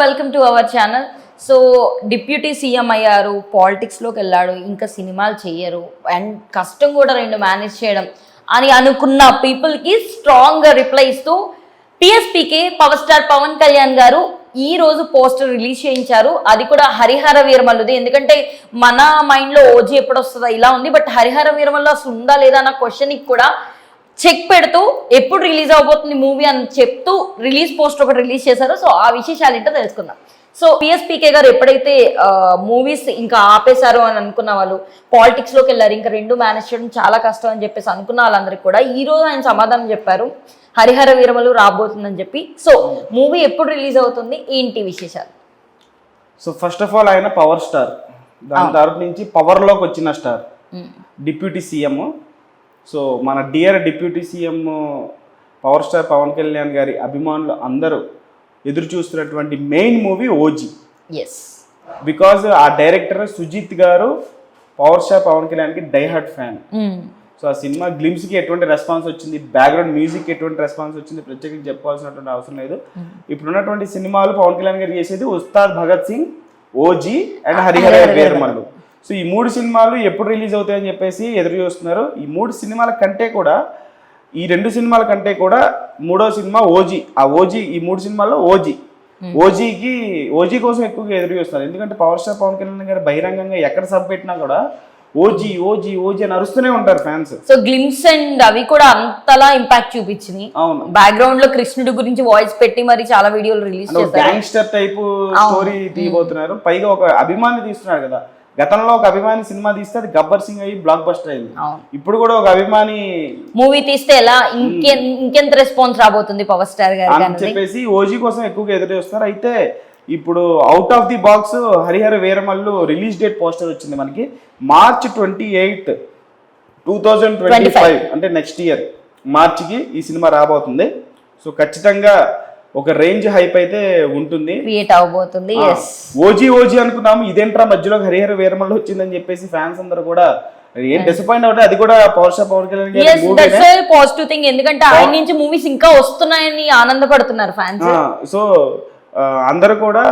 Welcome to our channel so deputy CM అయ్యారు పాలిటిక్స్లోకి వెళ్ళాడు ఇంకా సినిమాలు చేయరు అండ్ కష్టం కూడా రెండు మేనేజ్ చేయడం అని అనుకున్న పీపుల్కి స్ట్రాంగ్గా రిప్లై ఇస్తూ PSPK power star Pawan Kalyan garu ఈ రోజు పోస్టర్ రిలీజ్ చేయించారు. అది కూడా హరిహర వీరమల్లుది. ఎందుకంటే మన మైండ్లో ఓజీ ఎప్పుడు వస్తుందో ఇలా ఉంది బట్ హరిహర వీరమల్లు అసలు ఉందా లేదా అన్న క్వశ్చన్కి కూడా చెక్ పెడుతూ ఎప్పుడు రిలీజ్ అవబోతుంది మూవీ అని చెప్తూ రిలీజ్ పోస్ట్ ఒకటి రిలీజ్ చేశారు. సో ఆ విశేషాలు ఏంటో తెలుసుకుందాం. సో పిఎస్పీకే గారు ఎప్పుడైతే మూవీస్ ఇంకా ఆపేశారో అని అనుకున్న వాళ్ళు పాలిటిక్స్లోకి వెళ్ళారు. ఇంకా రెండు మేనేజ్ చేయడం చాలా కష్టం అని చెప్పేసి అనుకున్న వాళ్ళందరికీ కూడా ఈ రోజు ఆయన సమాధానం చెప్పారు. హరిహర వీరమలు రాబోతుందని చెప్పి. సో మూవీ ఎప్పుడు రిలీజ్ అవుతుంది? ఏంటి విశేషాలు? సో ఫస్ట్ ఆఫ్ ఆల్ ఆయన పవర్ స్టార్. దాని తరపు నుంచి పవర్లోకి వచ్చిన స్టార్. Deputy CM. సో మన dear deputy CM power star Pawan Kalyan garu అభిమానులు అందరూ ఎదురు చూస్తున్నటువంటి main movie OG. Yes because ఆ director Sujith garu power star Pawan కళ్యాణ్కి డైహార్ట్ ఫ్యాన్. సో ఆ సినిమా గ్లిమ్స్కి ఎటువంటి రెస్పాన్స్ వచ్చింది బ్యాక్గ్రౌండ్ మ్యూజిక్ ఎటువంటి రెస్పాన్స్ వచ్చింది ప్రత్యేకంగా చెప్పాల్సినటువంటి అవసరం లేదు. ఇప్పుడున్నటువంటి సినిమాలు పవన్ కళ్యాణ్ గారు చేసేది Ustaad Bhagat Singh OG and Harihara Veeramallu so ఈ మూడు సినిమాలు ఎప్పుడు రిలీజ్ అవుతాయని చెప్పేసి ఎదురు చూస్తున్నారు. ఈ మూడు సినిమాల కంటే కూడా ఈ రెండు సినిమాల కంటే కూడా మూడో సినిమా ఓజీ. ఆ ఓజీ ఈ మూడు సినిమాల్లో ఓజీ. ఓజీకి ఓజీ కోసం ఎక్కువగా ఎదురు చూస్తున్నారు. ఎందుకంటే పవర్ స్టార్ పవన్ కళ్యాణ్ గారు బహిరంగంగా ఎక్కడ సబ్ పెట్టినా కూడా ఓజీ ఓజీ ఓజీ అని అరుస్తూనే ఉంటారు ఫ్యాన్స్. సో గ్లిమ్స్ అండ్ అవి కూడా అంతలా ఇంపాక్ట్ చూపించినాయి. అవును. బ్యాక్గ్రౌండ్లో కృష్ణుడి గురించి వాయిస్ పెట్టి మరి చాలా వీడియోలు రిలీజ్ గ్యాంగ్స్టర్ టైప్ స్టోరీ తీయబోతున్నారు. పైగా ఒక అభిమాని తీస్తున్నారు కదా. గతంలో ఒక అభిమాని సినిమా తీస్తే అది గబ్బర్ సింగ్ అయ్యి బ్లాక్ బస్టర్ అయింది ఇప్పుడు కూడా ఒక అభిమాని మూవీ తీస్తే ఎలా ఇంకె ఇంకెంత రెస్పాన్స్ రాబోతుంది పవర్ స్టార్ గారికి అని చెప్పేసి ఓజీ కోసం ఎక్కువగా ఎదురు చూస్తున్నారు. అయితే ఇప్పుడు out of the box Harihara Veeramallu release date poster వచ్చింది మనకి. March twenty eighth two thousand twenty five అంటే నెక్స్ట్ ఇయర్ మార్చికి ఈ సినిమా రాబోతుంది. సో ఖచ్చితంగా ఒక రేంజ్ హైప్ అయితే ఉంటుంది. క్రియేట్ అవబోతుంది. ఓజీ ఓజీ అనుకున్నాము ఇదేంట్రా మధ్యలో హరిహర వీరమల్లు వచ్చిందని చెప్పేసి ఫ్యాన్స్ అందరూ కూడా ఏం డిసప్పాయింట్ అవుతే అది కూడా power star Pawan Kalyan positive thing ఎందుకంటే ఆయన నుంచి మూవీస్ ఇంకా వస్తున్నాయని ఆనందపడుతున్నారు ఫ్యాన్స్ సో అందరూ కూడా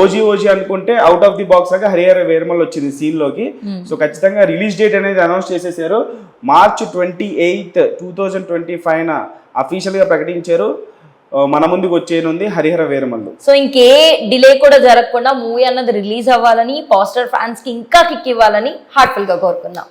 ఓజీ ఓజీ అనుకుంటే అవుట్ ఆఫ్ ది బాక్స్ లాగా హరిహర వేర్మల్ వచ్చింది సీన్లోకి. సో ఖచ్చితంగా రిలీజ్ డేట్ అనేది అనౌన్స్ చేసేసారు. March twenty eighth two thousand twenty five అఫీషియల్గా ప్రకటించారు. మన ముందుకు వచ్చేనుంది హరిహర వేరమల్లు సో ఇంకే డిలే కూడా జరగకుండా మూవీ అన్నది రిలీజ్ అవ్వాలని పాస్టర్ ఫ్యాన్స్కి ఇంకా కిక్ ఇవ్వాలని హార్ట్ఫుల్గా కోరుకుందాం.